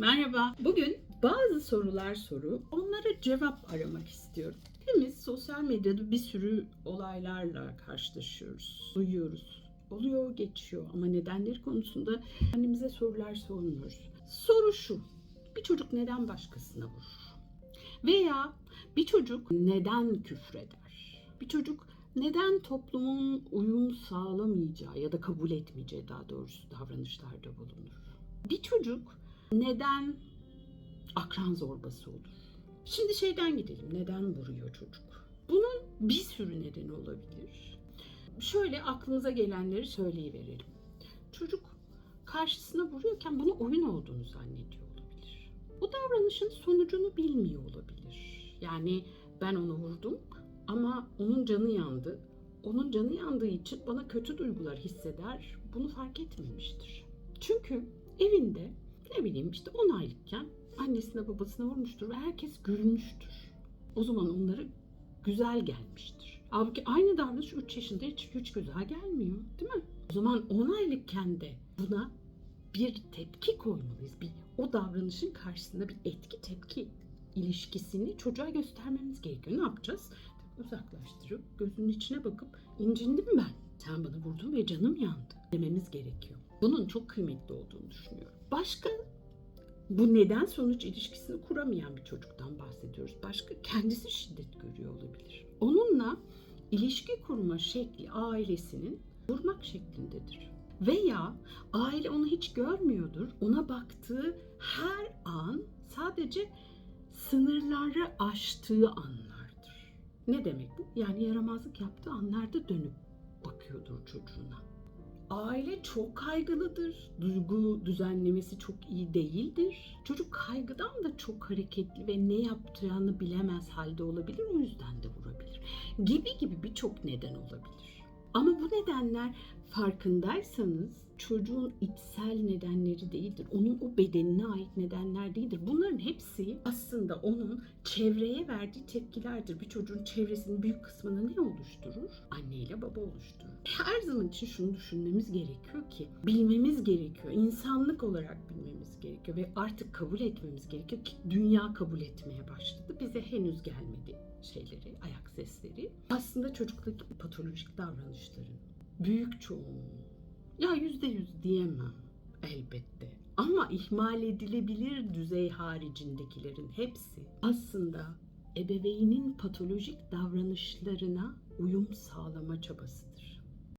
Merhaba. Bugün bazı sorular sorup onlara cevap aramak istiyorum. Hepimiz sosyal medyada bir sürü olaylarla karşılaşıyoruz, duyuyoruz. Oluyor, geçiyor ama nedenleri konusunda kendimize sorular sormuyoruz. Soru şu. Bir çocuk neden başkasına vurur? Veya bir çocuk neden küfreder? Bir çocuk neden toplumun uyum sağlamayacağı ya da kabul etmeyeceği daha doğrusu davranışlarda bulunur? Bir çocuk neden akran zorbası olur? Şimdi şeyden gidelim. Neden vuruyor çocuk? Bunun bir sürü nedeni olabilir. Şöyle aklımıza gelenleri söyleyiverelim. Çocuk karşısına vuruyorken bunu oyun olduğunu zannediyor olabilir. Bu davranışın sonucunu bilmiyor olabilir. Yani ben onu vurdum ama onun canı yandı. Onun canı yandığı için bana kötü duygular hisseder. Bunu fark etmemiştir. Çünkü evinde ne bileyim işte 10 aylıkken annesine babasına vurmuştur ve herkes gülmüştür. O zaman onlara güzel gelmiştir. Halbuki aynı davranış 3 yaşında hiç, hiç güzel gelmiyor değil mi? O zaman 10 aylıkken de buna bir tepki koymalıyız. Bir, o davranışın karşısında bir etki tepki ilişkisini çocuğa göstermemiz gerekiyor. Ne yapacağız? Uzaklaştırıp gözünün içine bakıp incindim ben. Sen bana vurdun ve canım yandı dememiz gerekiyor. Bunun çok kıymetli olduğunu düşünüyorum. Başka bu neden sonuç ilişkisini kuramayan bir çocuktan bahsediyoruz. Başka kendisi şiddet görüyor olabilir. Onunla ilişki kurma şekli ailesinin vurmak şeklindedir. Veya aile onu hiç görmüyordur. Ona baktığı her an sadece sınırları aştığı anlardır. Ne demek bu? Yani yaramazlık yaptığı anlarda dönüp bakıyordur çocuğuna. Aile çok kaygılıdır. Duygu düzenlemesi çok iyi değildir. Çocuk kaygıdan da çok hareketli ve ne yapacağını bilemez halde olabilir. O yüzden de vurabilir. Gibi gibi birçok neden olabilir. Ama bu nedenler farkındaysanız çocuğun içsel nedenleri değildir. Onun o bedenine ait nedenler değildir. Bunların hepsi aslında onun çevreye verdiği tepkilerdir. Bir çocuğun çevresinin büyük kısmını ne oluşturur? Anne ile baba oluşturur. Her zaman için şunu düşünmemiz gerekiyor ki bilmemiz gerekiyor. İnsanlık olarak bilmemiz gerekiyor ve artık kabul etmemiz gerekiyor ki dünya kabul etmeye başladı. Bize henüz gelmedi şeyleri, ayak sesleri. Aslında çocuktaki patolojik davranışların büyük çoğunluğu ya yüzde yüz diyemem elbette. Ama ihmal edilebilir düzey haricindekilerin hepsi aslında ebeveynin patolojik davranışlarına uyum sağlama çabasıdır.